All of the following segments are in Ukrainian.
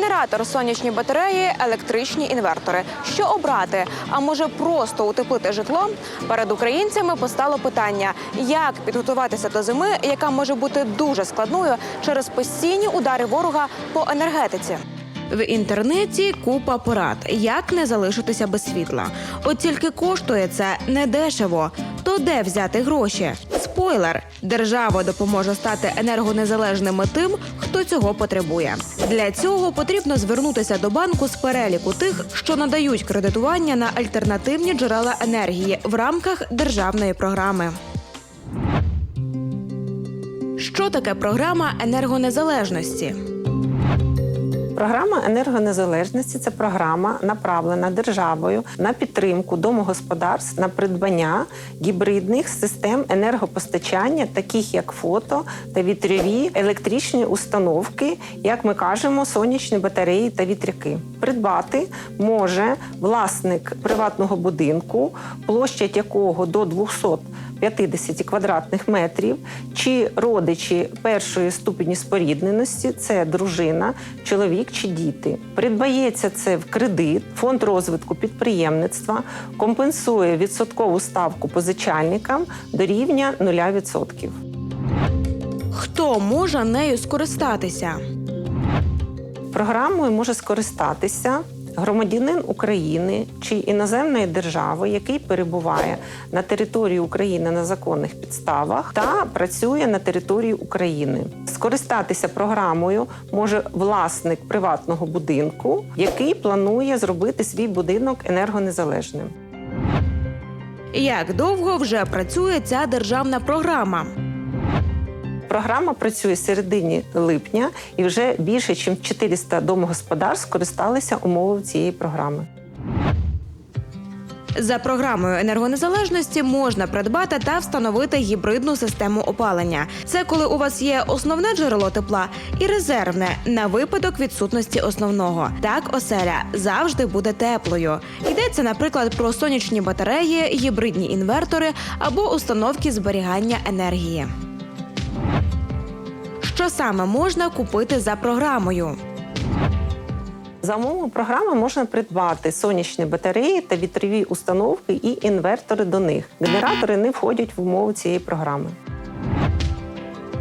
Генератор, сонячні батареї, електричні інвертори. Що обрати? А може просто утеплити житло? Перед українцями постало питання: як підготуватися до зими, яка може бути дуже складною через постійні удари ворога по енергетиці. В інтернеті купа порад, як не залишитися без світла. От тільки коштує це недешево. То де взяти гроші? Спойлер: держава допоможе стати енергонезалежними тим, хто цього потребує. Для цього потрібно звернутися до банку з переліку тих, що надають кредитування на альтернативні джерела енергії в рамках державної програми. Що таке програма енергонезалежності? Програма енергонезалежності це програма, направлена державою на підтримку домогосподарств на придбання гібридних систем енергопостачання, таких як фото та вітрові електричні установки, як ми кажемо, сонячні батареї та вітряки. Придбати може власник приватного будинку, площадь якого до 200 50 квадратних метрів, чи родичі першої ступені спорідненості це дружина, чоловік чи діти. Придбається це в кредит, фонд розвитку підприємництва компенсує відсоткову ставку позичальникам до рівня 0%. Хто може нею скористатися? Програмою може скористатися громадянин України чи іноземної держави, який перебуває на території України на законних підставах та працює на території України. Скористатися програмою може власник приватного будинку, який планує зробити свій будинок енергонезалежним. Як довго вже працює ця державна програма? Програма працює середині липня, і вже більше ніж 400 домогосподарств скористалися умовами цієї програми. За програмою енергонезалежності можна придбати та встановити гібридну систему опалення. Це коли у вас є основне джерело тепла і резервне на випадок відсутності основного. Так оселя завжди буде теплою. Йдеться, наприклад, про сонячні батареї, гібридні інвертори або установки зберігання енергії. Що саме можна купити за програмою? За умови програми можна придбати сонячні батареї та вітрові установки і інвертори до них. Генератори не входять в умови цієї програми.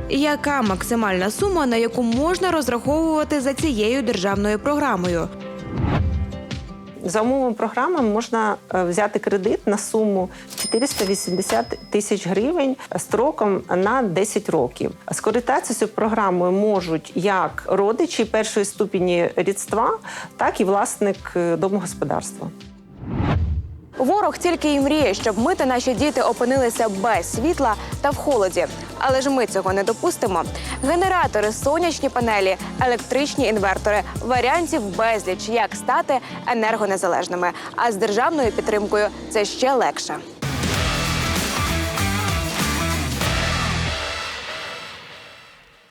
Яка максимальна сума, на яку можна розраховувати за цією державною програмою? За умовами програми можна е, взяти кредит на суму 480 тисяч гривень строком на 10 років. Скористатися цю програмою можуть як родичі першої ступені рідства, так і власник е, домогосподарства. Ворог тільки і мріє, щоб ми та наші діти опинилися без світла та в холоді. Але ж ми цього не допустимо. Генератори, сонячні панелі, електричні інвертори, варіантів безліч, як стати енергонезалежними. А з державною підтримкою це ще легше.